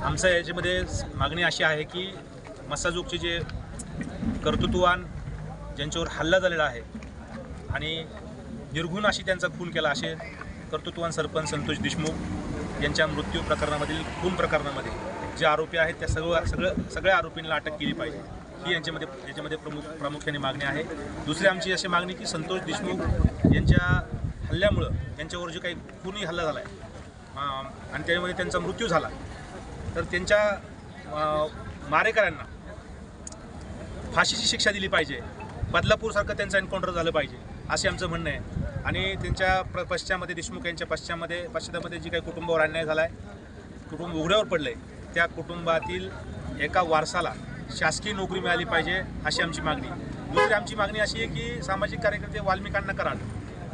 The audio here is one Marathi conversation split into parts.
आमचं याच्यामध्ये मागणी अशी आहे की मसाजोगचे जे कर्तृत्ववान ज्यांच्यावर हल्ला झालेला आहे आणि निर्घुण अशी त्यांचा खून केला असे कर्तृत्ववान सरपंच संतोष देशमुख यांच्या मृत्यू प्रकरणामधील खून प्रकरणामध्ये जे आरोपी आहेत त्या सर्व सगळं सगळ्या आरोपींना अटक केली पाहिजे. ही यांच्यामध्ये याच्यामध्ये प्रमुख प्रामुख्याने मागणी आहे. दुसरी आमची अशी मागणी की संतोष देशमुख यांच्या हल्ल्यामुळं यांच्यावर जे काही खूनही हल्ला झाला आहे आणि त्याच्यामध्ये त्यांचा मृत्यू झाला तर त्यांच्या मारेकऱ्यांना फाशीची शिक्षा दिली पाहिजे. बदलापूरसारखं त्यांचं एन्काउंटर झालं पाहिजे असे आमचं म्हणणं आहे. आणि त्यांच्या प्र पश्चामध्ये देशमुख यांच्या पश्चामध्ये पश्चातामध्ये जी काही कुटुंबावर अन्याय झाला आहे कुटुंब उघड्यावर पडलं आहे त्या कुटुंबातील एका वारसाला शासकीय नोकरी मिळाली पाहिजे अशी आमची मागणी. दुसरी आमची मागणी अशी आहे की सामाजिक कार्यकर्ते वाल्मिकांना कराल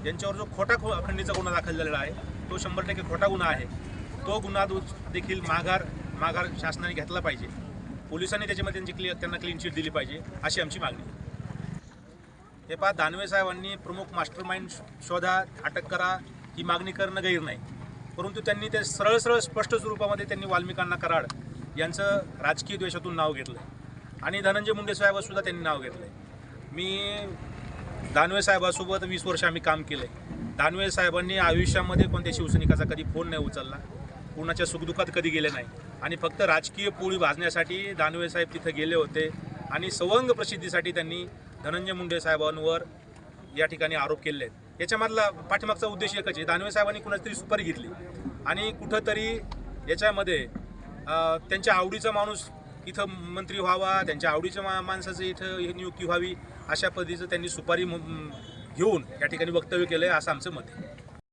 यांच्यावर जो खोटा खो अखंडीचा गुन्हा दाखल झालेला आहे तो शंभर टक्के खोटा गुन्हा आहे. तो गुन्हा देखील माघार माघार शासनाने घेतला पाहिजे. पोलिसांनी त्याच्यामध्ये त्यांची क्लि त्यांना क्लीन चिट दिली पाहिजे अशी आमची मागणी हे पहा दानवे साहेबांनी प्रमुख मास्टर माइंड शोधा अटक करा ही मागणी करणं गैर नाही. परंतु त्यांनी ते सरळ सरळ स्पष्ट स्वरूपामध्ये त्यांनी वाल्मिकांना कराड यांचं राजकीय द्वेषातून नाव घेतलं आणि धनंजय मुंडे साहेबांसुद्धा त्यांनी नाव घेतलं मी दानवे साहेबासोबत वीस वर्ष आम्ही काम केलं आहे दानवे साहेबांनी आयुष्यामध्ये कोणत्या शिवसैनिकाचा कधी फोन नाही उचलला. कुणाच्या सुखदुःखात कधी गेले नाही. आणि फक्त राजकीय पोळी भाजण्यासाठी दानवे साहेब तिथं गेले होते. आणि सवंग प्रसिद्धीसाठी त्यांनी धनंजय मुंडे साहेबांवर या ठिकाणी आरोप केले आहेत याच्यामधला पाठीमागचा उद्देश एकच आहे. दानवे साहेबांनी कुणाची तरी सुपारी घेतली. आणि कुठंतरी याच्यामध्ये त्यांच्या आवडीचा माणूस इथं मंत्री व्हावा त्यांच्या आवडीच्या मा माणसाचं इथं नियुक्ती व्हावी अशा पद्धतीचं त्यांनी सुपारी घेऊन या ठिकाणी वक्तव्य केलं आहे असं आमचं मत आहे.